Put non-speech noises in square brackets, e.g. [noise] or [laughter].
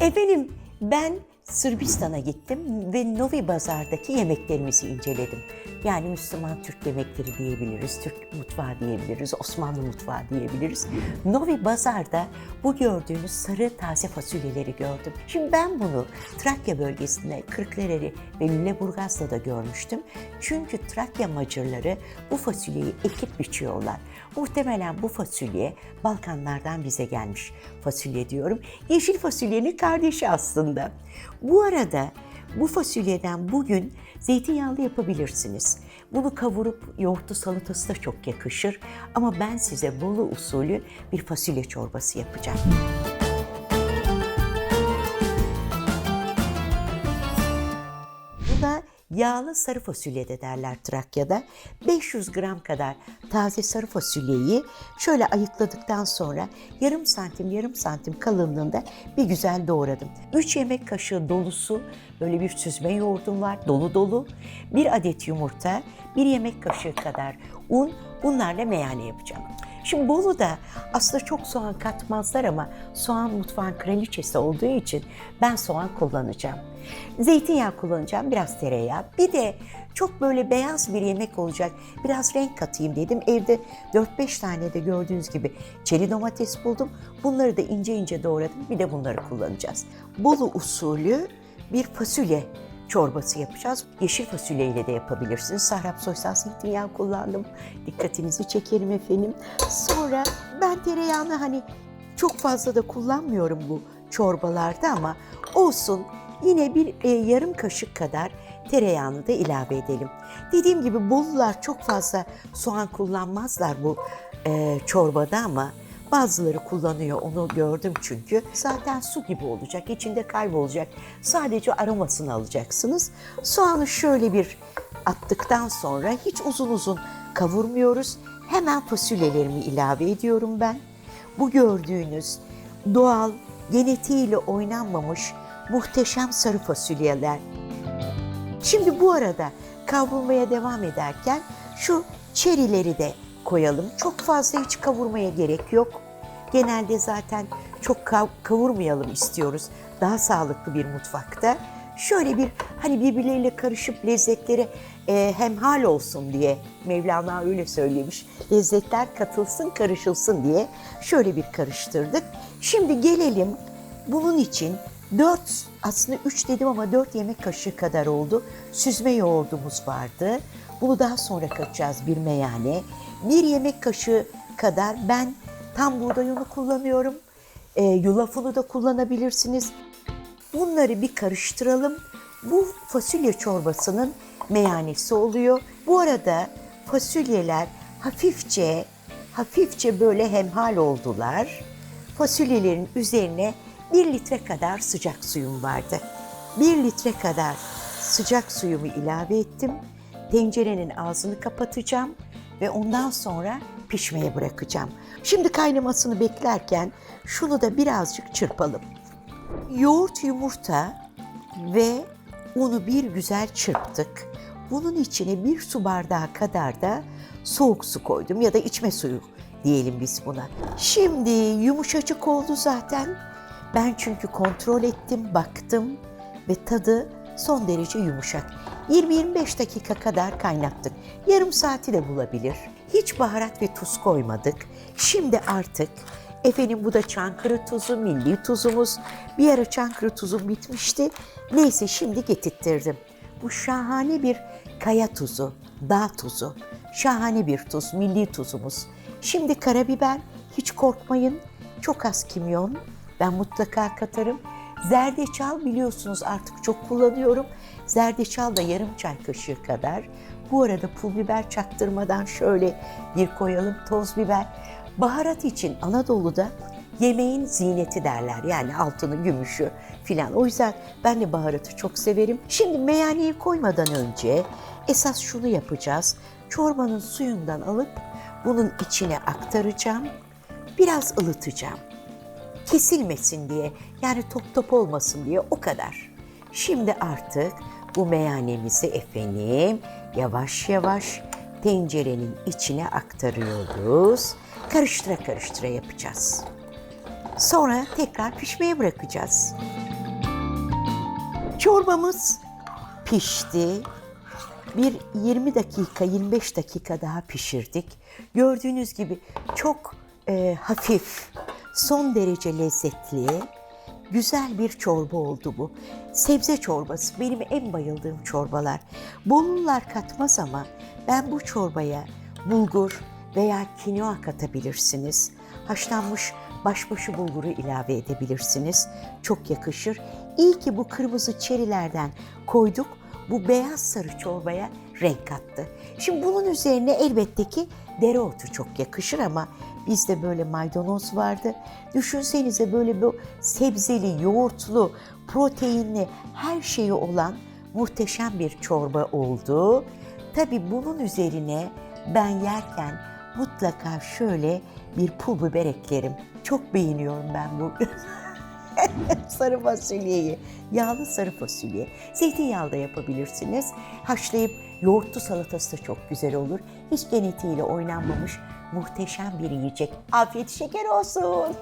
Efendim ben Sırbistan'a gittim ve Novi Bazar'daki yemeklerimizi inceledim. Yani Müslüman Türk yemekleri diyebiliriz, Türk mutfağı diyebiliriz, Osmanlı mutfağı diyebiliriz. Novi Bazar'da bu gördüğünüz sarı taze fasulyeleri gördüm. Şimdi ben bunu Trakya bölgesinde Kırklareli ve Lüleburgaz'da da görmüştüm. Çünkü Trakya Macırları bu fasulyeyi ekip biçiyorlar. Muhtemelen bu fasulye Balkanlardan bize gelmiş fasulye diyorum. Yeşil fasulyenin kardeşi aslında. Bu arada bu fasulyeden bugün zeytinyağlı yapabilirsiniz. Bunu kavurup yoğurtlu salatası da çok yakışır. Ama ben size Bolu usulü bir fasulye çorbası yapacağım. Yağlı sarı fasulye de derler Trakya'da. 500 gram kadar taze sarı fasulyeyi şöyle ayıkladıktan sonra yarım santim yarım santim kalınlığında bir güzel doğradım. 3 yemek kaşığı dolusu böyle bir süzme yoğurdum var dolu dolu. Bir adet yumurta, bir yemek kaşığı kadar un bunlarla meyane yapacağım. Şimdi Bolu'da aslında çok soğan katmazlar ama soğan mutfağın kraliçesi olduğu için ben soğan kullanacağım. Zeytinyağı kullanacağım, biraz tereyağı. Bir de çok böyle beyaz bir yemek olacak. Biraz renk katayım dedim. Evde 4-5 tane de gördüğünüz gibi çeri domates buldum. Bunları da ince ince doğradım. Bir de bunları kullanacağız. Bolu usulü bir fasulye çorbası yapacağız. Yeşil fasulye ile de yapabilirsiniz. Sahrap soysal zeytinyağı kullandım. Dikkatinizi çekerim efendim. Sonra ben tereyağını hani çok fazla da kullanmıyorum bu çorbalarda ama olsun yine bir e, yarım kaşık kadar tereyağını da ilave edelim. Dediğim gibi Bolular çok fazla soğan kullanmazlar bu e, çorbada ama Bazıları kullanıyor onu gördüm çünkü. Zaten su gibi olacak, içinde kaybolacak. Sadece aromasını alacaksınız. Soğanı şöyle bir attıktan sonra hiç uzun uzun kavurmuyoruz. Hemen fasulyelerimi ilave ediyorum ben. Bu gördüğünüz doğal, genetiğiyle oynanmamış muhteşem sarı fasulyeler. Şimdi bu arada kavrulmaya devam ederken şu çerileri de koyalım. Çok fazla hiç kavurmaya gerek yok. Genelde zaten çok kav- kavurmayalım istiyoruz. Daha sağlıklı bir mutfakta. Şöyle bir hani birbirleriyle karışıp lezzetleri e, hemhal olsun diye Mevlana öyle söylemiş. Lezzetler katılsın karışılsın diye şöyle bir karıştırdık. Şimdi gelelim bunun için 4 aslında 3 dedim ama 4 yemek kaşığı kadar oldu. Süzme yoğurdumuz vardı. Bunu daha sonra katacağız bir meyane. Bir yemek kaşığı kadar ben tam buğday unu kullanıyorum. E, yulaf unu da kullanabilirsiniz. Bunları bir karıştıralım. Bu fasulye çorbasının meyanesi oluyor. Bu arada fasulyeler hafifçe hafifçe böyle hemhal oldular. Fasulyelerin üzerine bir litre kadar sıcak suyum vardı. Bir litre kadar sıcak suyumu ilave ettim. Tencerenin ağzını kapatacağım ve ondan sonra pişmeye bırakacağım. Şimdi kaynamasını beklerken şunu da birazcık çırpalım. Yoğurt, yumurta ve unu bir güzel çırptık. Bunun içine bir su bardağı kadar da soğuk su koydum ya da içme suyu diyelim biz buna. Şimdi yumuşacık oldu zaten. Ben çünkü kontrol ettim, baktım ve tadı son derece yumuşak. 20-25 dakika kadar kaynattık. Yarım saati de bulabilir. Hiç baharat ve tuz koymadık. Şimdi artık efendim bu da Çankırı tuzu, milli tuzumuz. Bir ara Çankırı tuzum bitmişti. Neyse şimdi getirttirdim. Bu şahane bir kaya tuzu, dağ tuzu. Şahane bir tuz, milli tuzumuz. Şimdi karabiber, hiç korkmayın. Çok az kimyon. Ben mutlaka katarım. Zerdeçal biliyorsunuz artık çok kullanıyorum. Zerdeçal da yarım çay kaşığı kadar. Bu arada pul biber çaktırmadan şöyle bir koyalım toz biber. Baharat için Anadolu'da yemeğin ziyneti derler. Yani altını, gümüşü filan. O yüzden ben de baharatı çok severim. Şimdi meyaneyi koymadan önce esas şunu yapacağız. Çorbanın suyundan alıp bunun içine aktaracağım. Biraz ılıtacağım kesilmesin diye yani top top olmasın diye o kadar. Şimdi artık bu meyanemizi efendim yavaş yavaş tencerenin içine aktarıyoruz. Karıştıra karıştıra yapacağız. Sonra tekrar pişmeye bırakacağız. Çorbamız pişti. Bir 20 dakika, 25 dakika daha pişirdik. Gördüğünüz gibi çok e, hafif, son derece lezzetli, güzel bir çorba oldu bu. Sebze çorbası benim en bayıldığım çorbalar. Bolular katmaz ama ben bu çorbaya bulgur veya kinoa katabilirsiniz. Haşlanmış başbaşı bulguru ilave edebilirsiniz. Çok yakışır. İyi ki bu kırmızı çerilerden koyduk. Bu beyaz sarı çorbaya renk kattı. Şimdi bunun üzerine elbette ki dereotu çok yakışır ama bizde böyle maydanoz vardı. Düşünsenize böyle bir sebzeli, yoğurtlu, proteinli her şeyi olan muhteşem bir çorba oldu. Tabii bunun üzerine ben yerken mutlaka şöyle bir pul biber eklerim. Çok beğeniyorum ben bu [laughs] [laughs] sarı fasulyeyi. Yağlı sarı fasulye. Zeytinyağlı da yapabilirsiniz. Haşlayıp yoğurtlu salatası da çok güzel olur. Hiç genetiğiyle oynanmamış muhteşem bir yiyecek. Afiyet şeker olsun.